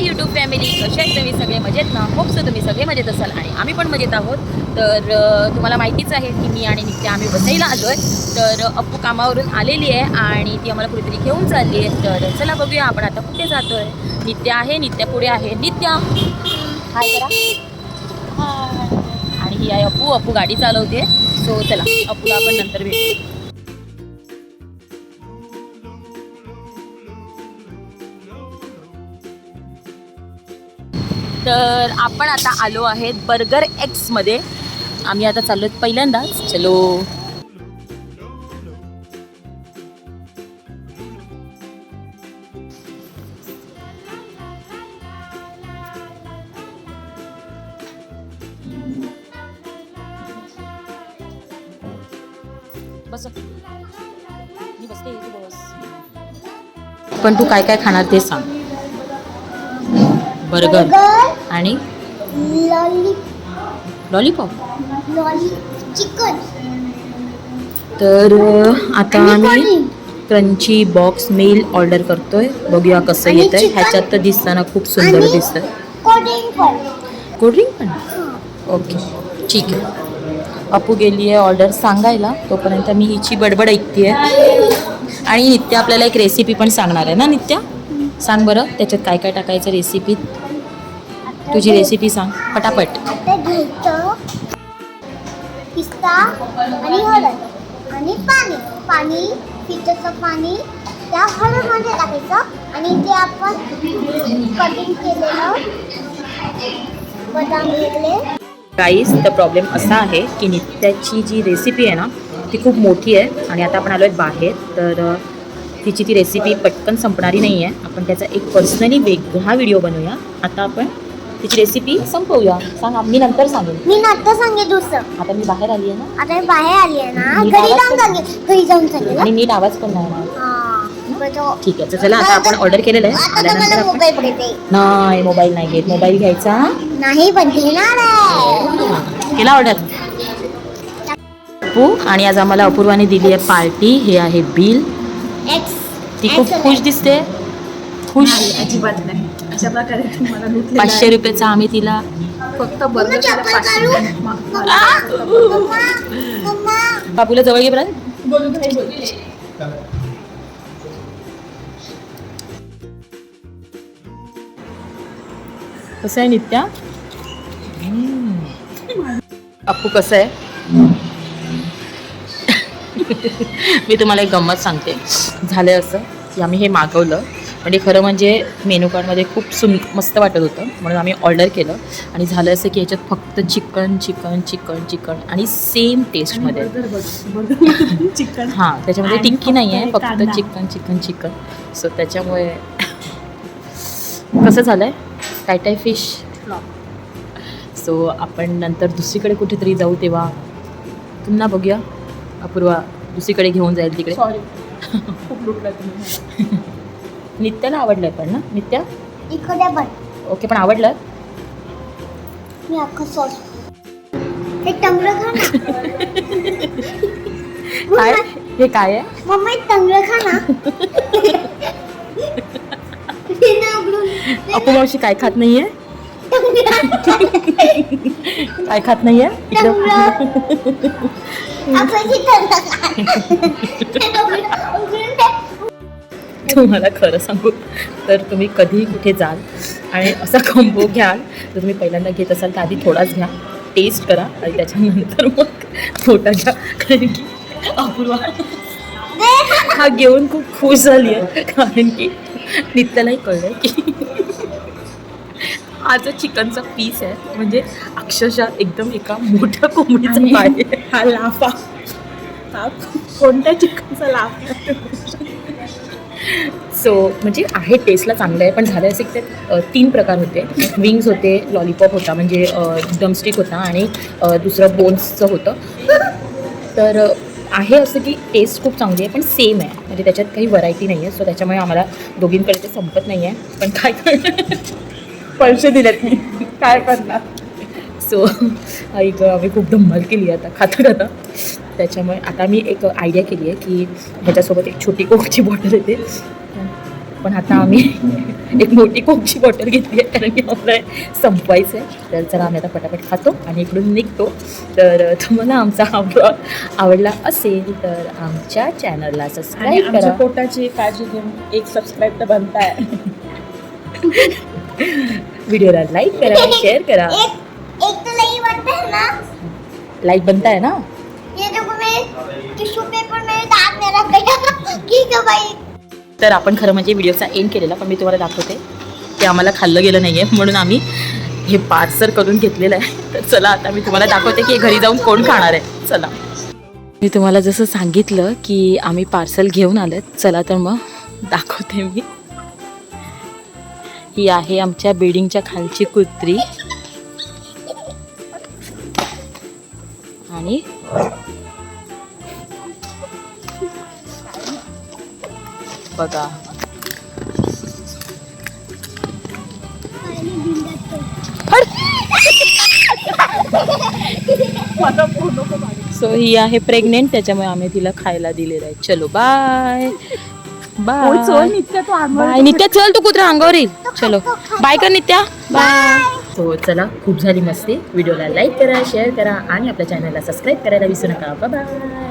Hi YouTube family कसे आहेत तुम्ही? सगळे मजेत ना? होप सो तुम्ही सगळे मजेत असाल. आणि आम्ही पण मजेत आहोत. तर तुम्हाला माहितीच आहे की मी आणि नित्या आम्ही वसईला आलो आहे तर अप्पू कामावरून आलेली आहे आणि ती आम्हाला कुठेतरी घेऊन चालली आहे. तर चला बघूया आपण आता कुठे जातो आहे नित्या आहे नित्या पुढे आहे. नित्या! हाय करा आणि ही आहे अप्पू. अप्पू गाडी चालवते सो चला अप्पूला आपण नंतर भेटू. तर आपण आता आलो आहेत बर्गर एक्समध्ये आम्ही आता चाललो आहेत पहिल्यांदाच. चलो. बस. बस. पण तू काय काय खाणार ते सांग. बर्गर. आणि? लॉली लॉलीपॉप लॉली चिकन तर आता आम्ही. क्रंची बॉक्स मेल ऑर्डर करतोय. बघूया कसं येत आहे. ह्याच्यात तर दिसताना खूप सुंदर दिसतंय. कोल्ड्रिंक पण. ओके ठीक आहे. अपू गेली आहे ऑर्डर सांगायला. तोपर्यंत मी हिची बडबड ऐकते आणि नित्या आपल्याला एक रेसिपी पण सांगणार आहे ना नित्या? सांग बरं त्याच्यात काय काय टाकायचं रेसिपीत तुझी रेसिपी सांग पटापट. पिस्ता आणि हळद आणि पाणी. पाणी फिल्टरचं पाणी त्या हळदमध्ये टाकायचं आणि ते आपण कटिंग केलेलं बदाम घेतले तर प्रॉब्लेम असा आहे की नित्याची जी रेसिपी आहे ना ती खूप मोठी आहे. आणि आता आपण आलो आहे बाहेर तर तिची ती रेसिपी पटकन संपणारी नाही आहे आपण त्याचा एक पर्सनली वेगळा व्हिडिओ बनवूया. आता आपण तिची रेसिपी संपवूया. सांग मी नंतर सांगेन. मी नाट्य सांगेल दुसरं. आता मी बाहेर आली आहे ना? आता मी बाहेर आली आहे ना घरी जाऊन सांगेल घरी जाऊन सांगेल आणि नीट आवाज पण नाही येणार. हा ठीक आहे चला आता आपण ऑर्डर केलेलं आहे. आल्यानंतर आपण नाही मोबाईल नाही घेत. मोबाईल घ्यायचा? नाही पण घेणार केला ऑर्डर आणि आज आम्हाला अपूर्वाने दिली आहे पार्टी. हे आहे बिल. ती खूप खुश दिसते? खुश? अजिबात नाही. अशा प्रकारे तुम्हाला लुटलेलं पाचशे. रुपयाचा आम्ही तिला फक्त बर्गर बाबूला जवळ घे बरं कसं आहे नित्या? अप्पू कसं आहे? मी तुम्हाला एक गंमत सांगते. झालं असं की आम्ही हे मागवलं. म्हणजे खरं म्हणजे मेनू कार्डमध्ये खूप सुन मस्त वाटत होतं. म्हणून आम्ही ऑर्डर केलं. आणि झालं असं की याच्यात फक्त चिकन चिकन चिकन चिकन आणि सेम टेस्टमध्ये. चिकन. हां त्याच्यामध्ये टिक्की नाही आहे फक्त. Chicken chicken chicken. सो त्याच्यामुळे कसं झालं आहे काय काय फिश सो आपण नंतर दुसरीकडे कुठेतरी जाऊ तेव्हा. पुन्हा बघूया. अपूर्वा दुसरीकडे घेऊन जाईल तिकडे. सॉरी खूप लुटला तुम्ही. मला. नित्याला आवडलं आहे पण ना? नित्या? इकडे पण ओके पण आवडलं? मी अख्खा सॉस. हे टंगडं खा ना. काय? हे काय आहे? मम्मा एक टंगडं खा ना. काय खात नाहीये? काय खात नाहीये. तुम्हाला खरं सांगू तर तुम्ही कधी कुठे जाल आणि असा कॉम्बो घ्याल तर तुम्ही पहिल्यांदा घेत असाल तर आधी थोडाच घ्या. टेस्ट करा आणि त्याच्यानंतर मग छोटा घ्या. कारण की अपूर्वा हा घेऊन खूप खुश झाली आहे कारण की नित्यालाही कळलं की हा जो चिकनचा पीस आहे. म्हणजे अक्षरशः एकदम एका मोठ्या कोंबडीचा पाय. हा लाफा. कोणत्या चिकनचा लाफ? सो म्हणजे आहे टेस्टला चांगलं आहे. पण झालं असं की अ, तीन प्रकार होते. विंग्स होते लॉलीपॉप होता म्हणजे डमस्टिक होता आणि दुसरं बोन्सचं होतं. तर आहे असं की टेस्ट खूप चांगली आहे पण सेम आहे. म्हणजे त्याच्यात काही व्हरायटी नाही आहे सो त्याच्यामुळे आम्हाला दोघींकडे ते संपत नाही आहे पण काय पैसे दिलेत मी. काय करणार? सो ऐक आम्ही खूप धम्माल केली आता खाता खाता त्याच्यामुळे आता मी एक आयडिया केली आहे की ह्याच्यासोबत एक छोटी कोकची बॉटल येते. पण आता आम्ही एक मोठी कोकची बॉटल घेतली आहे कारण की आम्हाला संपवायचं आहे. तर चला आम्ही आता पटापट खातो आणि इकडून निघतो. तर तुम्हाला आमचा हा ब्लॉग आवडला असेल तर आमच्या चॅनलला सबस्क्राईब करा. पोटाची काळजी घेऊन एक सबस्क्राईब तर बनताय. व्हिडिओला लाईक करा शेअर करा. एक एक तो नहीं बनता है ना. लाईक बनता है ना? ये देखो मैं टिश्यू पेपर मेरे दांत में रख गया ठीक है भाई तर आपण खरं म्हणजे व्हिडिओचा एंड केलेला पण मी तुम्हाला दाखवते. ते आम्हाला खाल्लं गेलं नाही आहे म्हणून आम्ही हे पार्सल करून घेतलेलं आहे. तर चला आता मी तुम्हाला दाखवते की घरी जाऊन कोण खाणार आहे. चला. मी तुम्हाला जसं सांगितलं की आम्ही पार्सल घेऊन आलेत चला तर मग दाखवते मी. ही आहे आमच्या बिल्डिंगच्या खालची कुत्री. आणि बघा. सो ही आहे प्रेग्नेंट त्याच्यामुळे आम्ही तिला खायला दिलेलं आहे. चलो बाय बाय. नित्य तो बाय. नित्या चल तू कुत्रा अंगावर येईल. चलो. बाय कर नित्या. बाय. सो चला खूप झाली मस्ती. व्हिडिओला लाईक करा शेअर करा आणि आपल्या चॅनलला सबस्क्राईब करायला विसरू नका. बाय